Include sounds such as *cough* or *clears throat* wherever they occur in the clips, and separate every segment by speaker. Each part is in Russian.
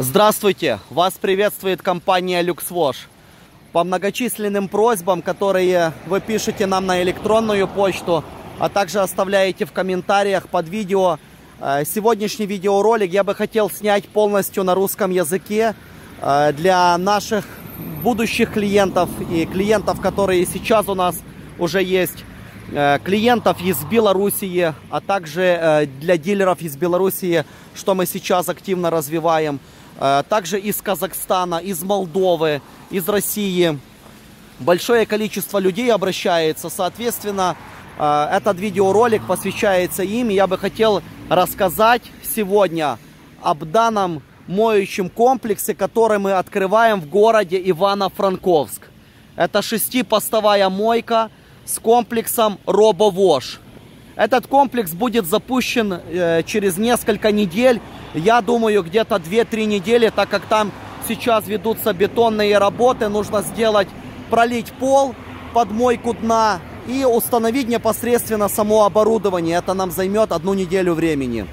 Speaker 1: Здравствуйте! Вас приветствует компания LuxWash. По многочисленным просьбам, которые вы пишете нам на электронную почту, а также оставляете в комментариях под видео, э, сегодняшний видеоролик я бы хотел снять полностью на русском языке э, для наших будущих клиентов и клиентов, которые сейчас у нас уже есть, э, клиентов из Белоруссии, а также для дилеров из Белоруссии, что мы сейчас активно развиваем – также из Казахстана, из Молдовы, из России. Большое количество людей обращается, соответственно, э, этот видеоролик посвящается им. Я бы хотел рассказать сегодня об данном моющем комплексе, который мы открываем в городе Ивано-Франковск. Это шестипостовая мойка с комплексом RoboWash. Этот комплекс будет запущен э, через несколько недель я думаю, где-то 2-3 недели, так как там сейчас ведутся бетонные работы, нужно сделать, пролить пол под мойку дна и установить непосредственно само оборудование. Это нам займет одну неделю времени.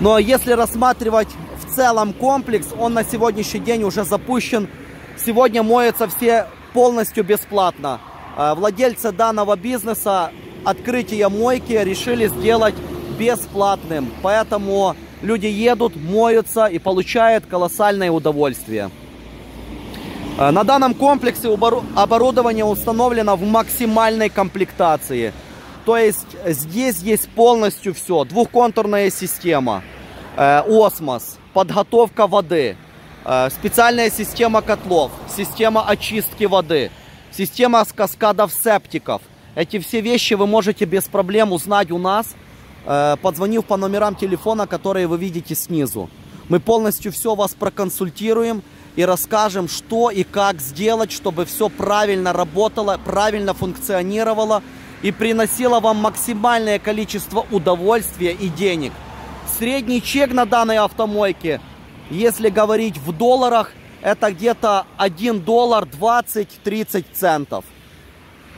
Speaker 1: Но если рассматривать в целом комплекс, он на сегодняшний день уже запущен. Сегодня моются все полностью бесплатно. Э, владельцы данного бизнеса открытие мойки решили сделать бесплатным. Поэтому люди едут, моются и получают колоссальное удовольствие. Э, на данном комплексе оборудование установлено в максимальной комплектации. То есть здесь есть полностью все. Двухконтурная система, э, осмос, подготовка воды, э, специальная система котлов, система очистки воды, система каскадов септиков. Эти все вещи вы можете без проблем узнать у нас – позвонив по номерам телефона, которые вы видите снизу. Мы полностью все вас проконсультируем и расскажем, что и как сделать, чтобы все правильно работало, правильно функционировало и приносило вам максимальное количество удовольствия и денег. Средний чек на данной автомойке, если говорить в долларах, это где-то 1 доллар 20-30 центов.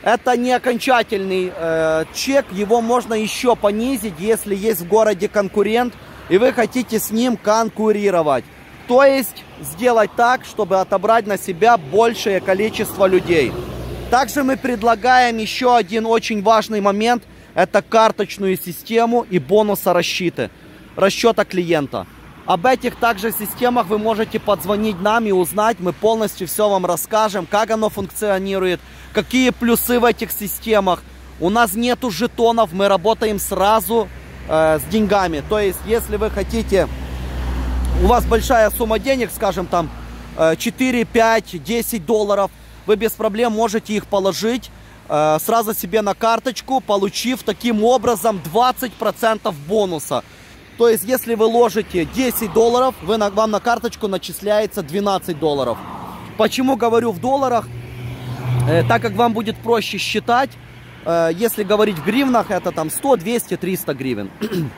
Speaker 1: Это не окончательный э, чек, его можно еще понизить, если есть в городе конкурент, и вы хотите с ним конкурировать. То есть сделать так, чтобы отобрать на себя большее количество людей. Также мы предлагаем еще один очень важный момент. Это карточную систему и бонуса расчеты, расчета клиента. Об этих также системах вы можете подзвонить нам и узнать. Мы полностью все вам расскажем, как оно функционирует, какие плюсы в этих системах. У нас нету жетонов, мы работаем сразу э, с деньгами. То есть, если вы хотите, у вас большая сумма денег, скажем там э, 4, 5, 10 долларов, вы без проблем можете их положить э, сразу себе на карточку, получив таким образом 20% бонуса. То есть, если вы ложите 10 долларов, вы на, вам на карточку начисляется 12 долларов. Почему говорю в долларах? Э, так как вам будет проще считать, э, если говорить в гривнах, это там 100, 200, 300 гривен. *clears throat*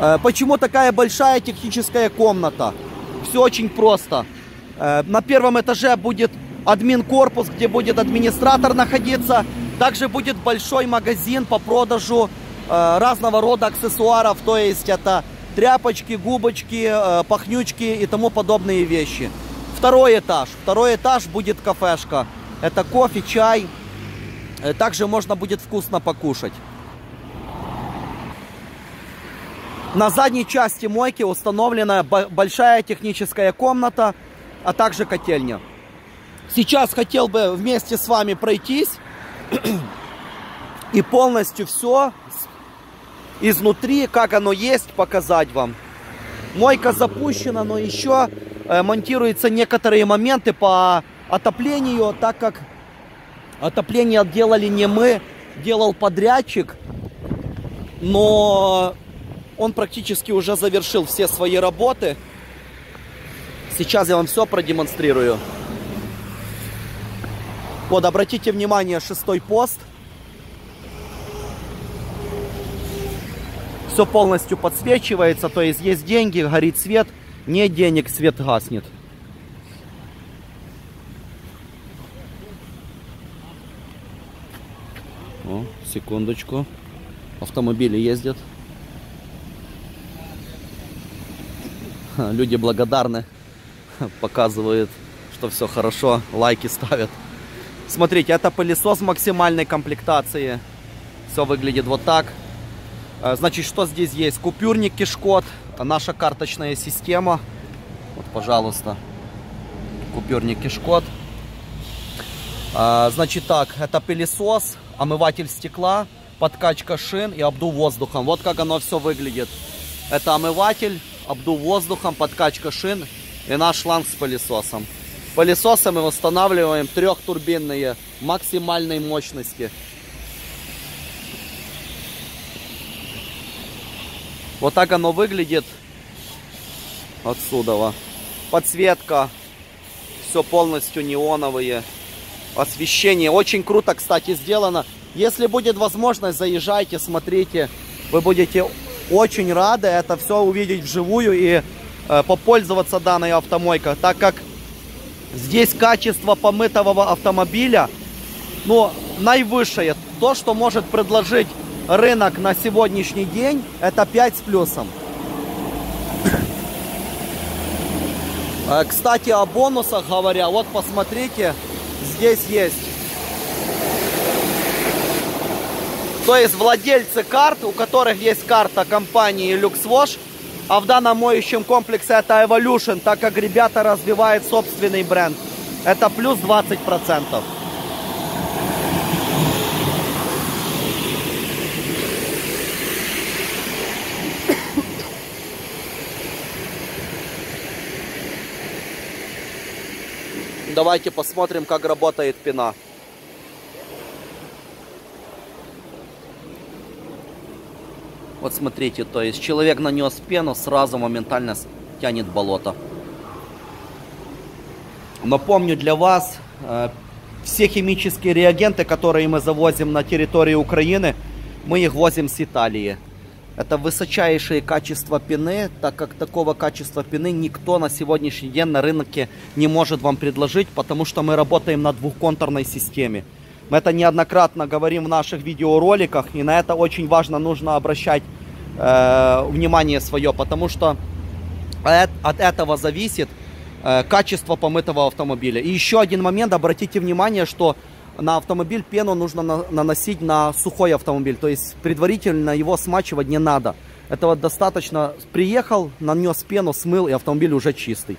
Speaker 1: Э, почему такая большая техническая комната? Все очень просто. На первом этаже будет админ-корпус, где будет администратор находиться. Также будет большой магазин по продажу разного рода аксессуаров, то есть это тряпочки, губочки, пахнючки и тому подобные вещи. Второй этаж. Второй этаж будет кафешка. Это кофе, чай. Э, также можно будет вкусно покушать. На задней части мойки установлена большая техническая комната, а также котельня. Сейчас хотел бы вместе с вами пройтись *clears throat* и полностью все изнутри, как оно есть, показать вам. Мойка запущена, но еще монтируются некоторые моменты по отоплению, так как отопление делали не мы, делал подрядчик, но он практически уже завершил все свои работы. Сейчас я вам все продемонстрирую. Вот, обратите внимание, шестой пост – все полностью подсвечивается, то есть есть деньги, горит свет, нет денег, свет гаснет. О, секундочку. Автомобили ездят. Люди благодарны, показывают, что все хорошо, лайки ставят. Смотрите, это пылесос максимальной комплектации. Все выглядит вот так. Э, значит, что здесь есть? Купюрник кишкот, наша карточная система. Вот, пожалуйста, купюрник кишкот. Э, значит так, это пылесос, омыватель стекла, подкачка шин и обдув воздухом. Вот как оно все выглядит. Это омыватель, обдув воздухом, подкачка шин и наш шланг с пылесосом. Пылесосы мы восстанавливаем трехтурбинные максимальной мощности. Вот так оно выглядит отсюда. Подсветка, все полностью неоновые. Освещение очень круто, кстати, сделано. Если будет возможность, заезжайте, смотрите. Вы будете очень рады это все увидеть вживую и э, попользоваться данной автомойкой, так как здесь качество помытого автомобиля, ну, наивысшее. То, что может предложить рынок на сегодняшний день, это 5 с плюсом. Э, кстати, о бонусах говоря, вот посмотрите, здесь есть То есть владельцы карт, у которых есть карта компании LuxWash, а в данном моющем комплексе это Evolution, так как ребята развивают собственный бренд, это плюс 20%. Давайте посмотрим, как работает пена. Вот смотрите, то есть человек нанес пену, сразу моментально тянет болото. Напомню для вас, э, все химические реагенты, которые мы завозим на территорию Украины, мы их возим с Италии. Это высочайшее качество пены, так как такого качества пены никто на сегодняшний день на рынке не может вам предложить, потому что мы работаем на двухконтурной системе. Мы это неоднократно говорим в наших видеороликах, и на это очень важно, нужно обращать э, внимание свое, потому что от, от этого зависит э, качество помытого автомобиля. И еще один момент, обратите внимание, что на автомобиль пену нужно на, наносить на сухой автомобиль, то есть предварительно его смачивать не надо. Этого достаточно, приехал, нанес пену, смыл, и автомобиль уже чистый.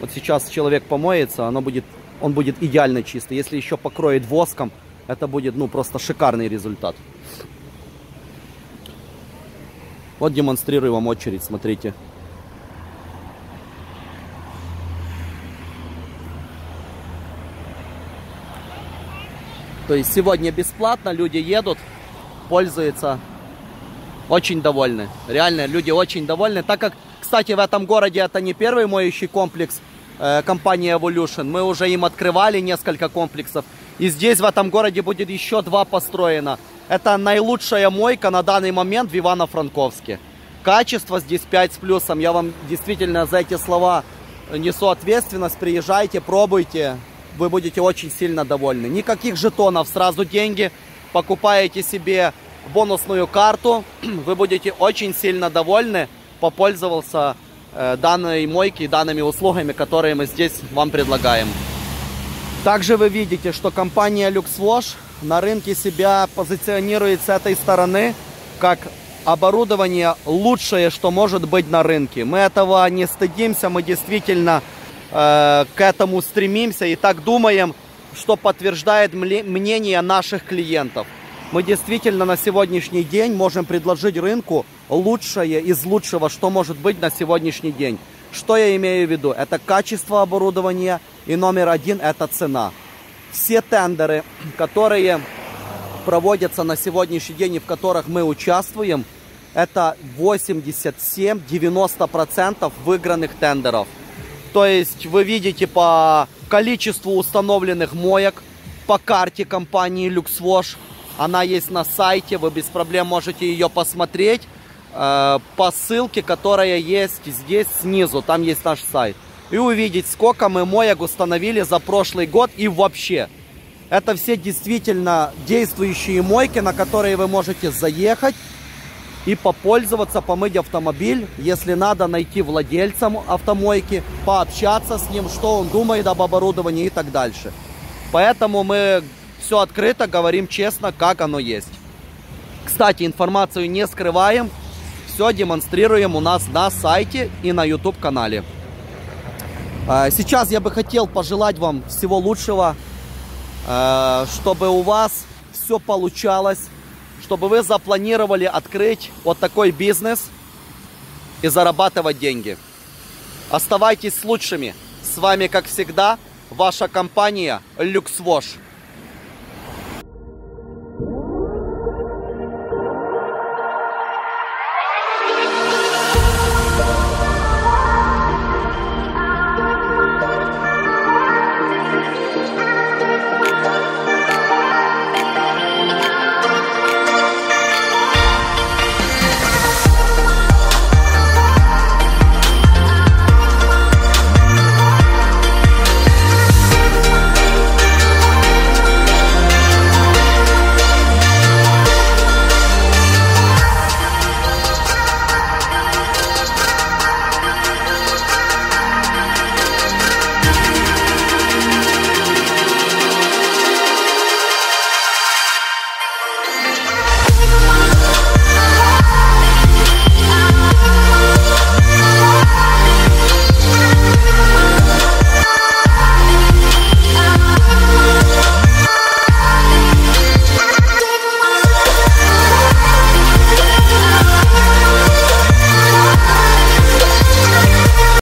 Speaker 1: Вот сейчас человек помоется, оно будет он будет идеально чистый. Если еще покроет воском, это будет ну просто шикарный результат. Вот демонстрирую вам очередь, смотрите. То есть сегодня бесплатно, люди едут, пользуются, очень довольны. Реально, люди очень довольны, так как, кстати, в этом городе это не первый моющий комплекс, Э, компания Evolution. Мы уже им открывали несколько комплексов. И здесь, в этом городе, будет еще два построено. Это наилучшая мойка на данный момент в Ивано-Франковске. Качество здесь 5 с плюсом. Я вам действительно за эти слова несу ответственность. Приезжайте, пробуйте. Вы будете очень сильно довольны. Никаких жетонов, сразу деньги. Покупаете себе бонусную карту. *clears throat* Вы будете очень сильно довольны. Попользовался Э, данной мойки данными услугами, которые мы здесь вам предлагаем. Также вы видите, что компания LuxWash на рынке себя позиционирует с этой стороны как оборудование лучшее, что может быть на рынке. Мы этого не стыдимся, мы действительно э, к этому стремимся и так думаем, что подтверждает мнение наших клиентов. Мы действительно на сегодняшний день можем предложить рынку лучшее из лучшего, что может быть на сегодняшний день. Что я имею в виду? Это качество оборудования и номер один это цена. Все тендеры, которые проводятся на сегодняшний день и в которых мы участвуем, это 87-90% выигранных тендеров. То есть вы видите по количеству установленных моек, по карте компании LuxWash, она есть на сайте, вы без проблем можете ее посмотреть. Э, по ссылке, которая есть здесь снизу, там есть наш сайт. И увидеть, сколько мы моек установили за прошлый год и вообще. Это все действительно действующие мойки, на которые вы можете заехать, и попользоваться, помыть автомобиль, если надо найти владельца автомойки, пообщаться с ним, что он думает об оборудовании и так дальше. Поэтому мы все открыто говорим честно, как оно есть. Кстати, информацию не скрываем, все демонстрируем у нас на сайте и на YouTube канале. А, сейчас я бы хотел пожелать вам всего лучшего, а, чтобы у вас все получалось, чтобы вы запланировали открыть вот такой бизнес и зарабатывать деньги. Оставайтесь с лучшими. С вами, как всегда, ваша компания LuxWash.